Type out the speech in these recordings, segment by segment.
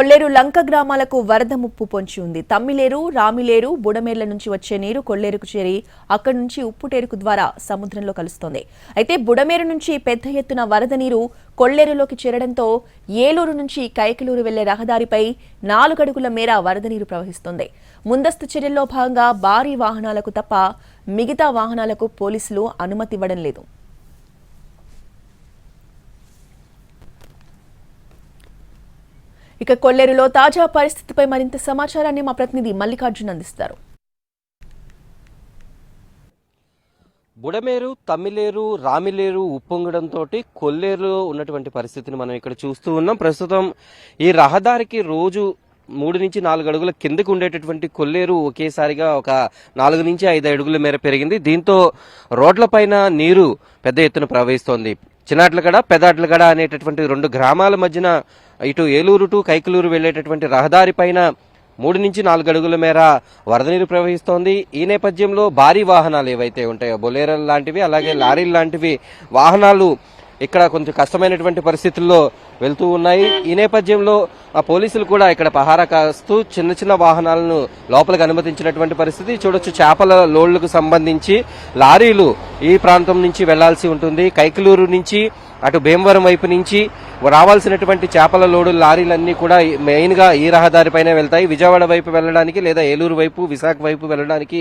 కొల్లేరు లంక గ్రామాలకు వరద ముప్పు పొంచి ఉంది. తమ్మిలేరు రామిలేరు బుడమేర్ల నుంచి వచ్చే నీరు కొల్లేరుకు చేరి అక్కడి నుంచి ఉప్పుటేరుకు ద్వారా సముద్రంలో కలుస్తోంది. అయితే బుడమేరు నుంచి పెద్ద ఎత్తున వరద నీరు కొల్లేరులోకి చేరడంతో ఏలూరు నుంచి కైకలూరు వెళ్ళే రహదారిపై నాలుగడుగుల మేర వరద నీరు ప్రవహిస్తోంది. ముందస్తు చర్యల్లో భాగంగా భారీ వాహనాలకు తప్ప మిగతా వాహనాలకు పోలీసులు అనుమతి ఇవ్వడం లేదు. ఇక కొల్లేరులో తాజా పరిస్థితిపై మరింత సమాచారాన్ని మా ప్రతినిధి మల్లికార్జున్ అందిస్తారు. బుడమేరు తమ్మిలేరు రామిలేరు ఉప్పొంగడంతో కొల్లేరులో ఉన్నటువంటి పరిస్థితిని మనం ఇక్కడ చూస్తూ ఉన్నాం. ప్రస్తుతం ఈ రహదారికి రోజు మూడు నుంచి నాలుగు అడుగుల కిందకు ఉండేటటువంటి కొల్లేరు ఒకేసారిగా ఒక నాలుగు నుంచి ఐదు అడుగుల మేర పెరిగింది. దీంతో రోడ్లపైన నీరు పెద్ద ఎత్తున ప్రవహిస్తోంది. చిన్నాట్లగడ పెదాట్లగడ అనేటటువంటి రెండు గ్రామాల మధ్యన ఇటు ఏలూరు టు కైకలూరు వెళ్ళేటటువంటి రహదారి పైన మూడు నుంచి నాలుగు అడుగుల మేర వరద నీరు ప్రవహిస్తోంది. ఈ నేపథ్యంలో భారీ వాహనాలు ఏవైతే ఉంటాయో బొలేరల్ లాంటివి అలాగే లారీలు లాంటివి వాహనాలు ఇక్కడ కొంచెం కష్టమైనటువంటి పరిస్థితుల్లో వెళ్తూ ఉన్నాయి. ఈ నేపథ్యంలో ఆ పోలీసులు కూడా ఇక్కడ పహారా కాస్తూ చిన్న చిన్న వాహనాలను లోపలికి అనుమతించినటువంటి పరిస్థితి. చూడొచ్చు చేపల లోడ్లకు సంబంధించి లారీలు ఈ ప్రాంతం నుంచి వెళ్ళాల్సి ఉంటుంది. కైకలూరు నుంచి అటు భీమవరం వైపు నుంచి రావాల్సినటువంటి చేపల లోడు లారీలన్నీ కూడా మెయిన్గా ఈ రహదారిపైనే వెళ్తాయి. విజయవాడ వైపు వెళ్ళడానికి లేదా ఏలూరు వైపు విశాఖ వైపు వెళ్ళడానికి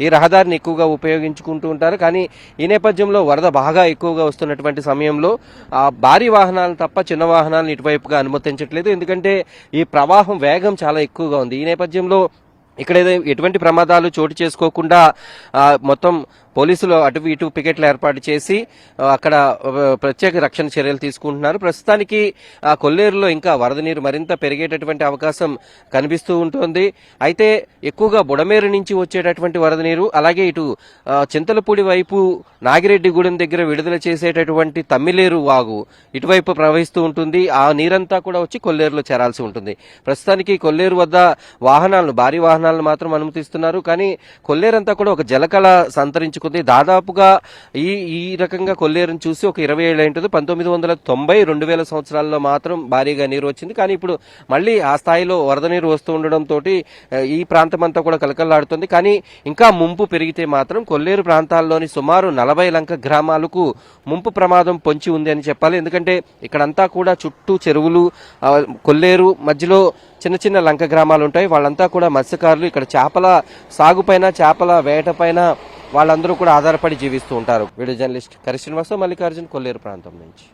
ఈ రహదారిని ఎక్కువగా ఉపయోగించుకుంటూ ఉంటారు. కానీ ఈ నేపథ్యంలో వరద బాగా ఎక్కువగా వస్తున్నటువంటి సమయంలో ఆ భారీ వాహనాలు తప్ప చిన్న వాహనాలను ఇటువైపుగా అనుమతించట్లేదు. ఎందుకంటే ఈ ప్రవాహం వేగం చాలా ఎక్కువగా ఉంది. ఈ నేపథ్యంలో ఇక్కడ ఎటువంటి ప్రమాదాలు చోటు చేసుకోకుండా మొత్తం పోలీసులు అటు ఇటు పికెట్లు ఏర్పాటు చేసి అక్కడ ప్రత్యేక రక్షణ చర్యలు తీసుకుంటున్నారు. ప్రస్తుతానికి ఆ కొల్లేరులో ఇంకా వరద నీరు మరింత పెరిగేటటువంటి అవకాశం కనిపిస్తూ ఉంటుంది. అయితే ఎక్కువగా బుడమేరు నుంచి వచ్చేటటువంటి వరద నీరు అలాగే ఇటు చింతలపూడి వైపు నాగిరెడ్డిగూడెం దగ్గర విడుదల చేసేటటువంటి తమ్మిలేరు వాగు ఇటువైపు ప్రవహిస్తూ ఉంటుంది. ఆ నీరంతా కూడా వచ్చి కొల్లేరులో చేరాల్సి ఉంటుంది. ప్రస్తుతానికి కొల్లేరు వద్ద వాహనాలను భారీ వాహనాలు వాహనాలను మాత్రం అనుమతిస్తున్నారు. కానీ కొల్లేరంతా కూడా ఒక జలకళ సంతరించుకుంది. దాదాపుగా ఈ ఈ రకంగా కొల్లేరుని చూసి ఒక ఇరవై ఏళ్ళు ఏంటో పంతొమ్మిది వందల తొంభై రెండు వేల సంవత్సరాల్లో మాత్రం భారీగా నీరు వచ్చింది. కానీ ఇప్పుడు మళ్ళీ ఆ స్థాయిలో వరద నీరు వస్తూ ఉండడంతో ఈ ప్రాంతం అంతా కూడా కలకల్లాడుతుంది కానీ ఇంకా ముంపు పెరిగితే మాత్రం కొల్లేరు ప్రాంతాల్లోని సుమారు నలభై లంక గ్రామాలకు ముంపు ప్రమాదం పొంచి ఉంది అని చెప్పాలి. ఎందుకంటే ఇక్కడంతా కూడా చుట్టూ చెరువులు కొల్లేరు మధ్యలో చిన్న చిన్న లంక గ్రామాలు ఉంటాయి. వాళ్ళంతా కూడా మత్స్యకారులు ఇక్కడ చేపల సాగుపైన చేపల వేట పైన వాళ్ళందరూ కూడా ఆధారపడి జీవిస్తూ ఉంటారు. వీడియో జర్నలిస్ట్ కరి శ్రీనివాసరావు మల్లికార్జున్ కొల్లేరు ప్రాంతం నుంచి.